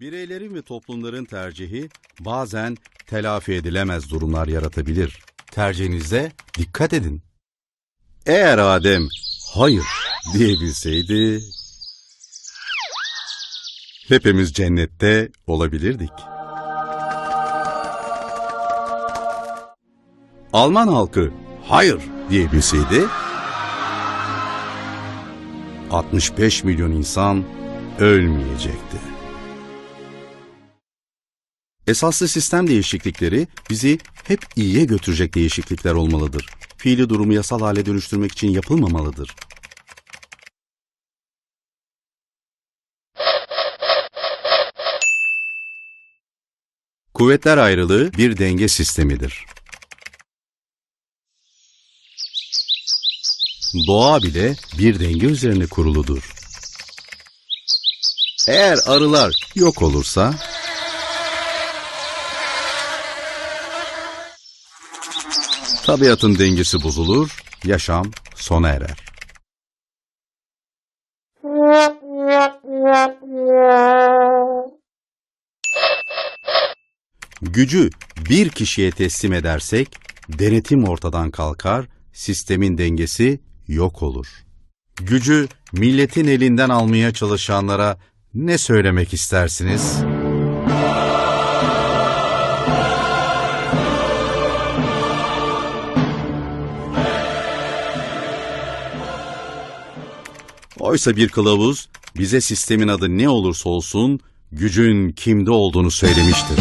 Bireylerin ve toplumların tercihi bazen telafi edilemez durumlar yaratabilir. Tercihinize dikkat edin. Eğer Adem hayır diyebilseydi hepimiz cennette olabilirdik. Alman halkı hayır diyebilseydi 65 milyon insan ölmeyecekti. Esaslı sistem değişiklikleri bizi hep iyiye götürecek değişiklikler olmalıdır. Fiili durumu yasal hale dönüştürmek için yapılmamalıdır. Kuvvetler ayrılığı bir denge sistemidir. Doğa bile bir denge üzerine kuruludur. Eğer arılar yok olursa tabiatın dengesi bozulur, yaşam sona erer. Gücü bir kişiye teslim edersek denetim ortadan kalkar, sistemin dengesi yok olur. Gücü milletin elinden almaya çalışanlara ne söylemek istersiniz? Oysa bir kılavuz bize sistemin adı ne olursa olsun gücün kimde olduğunu söylemiştir.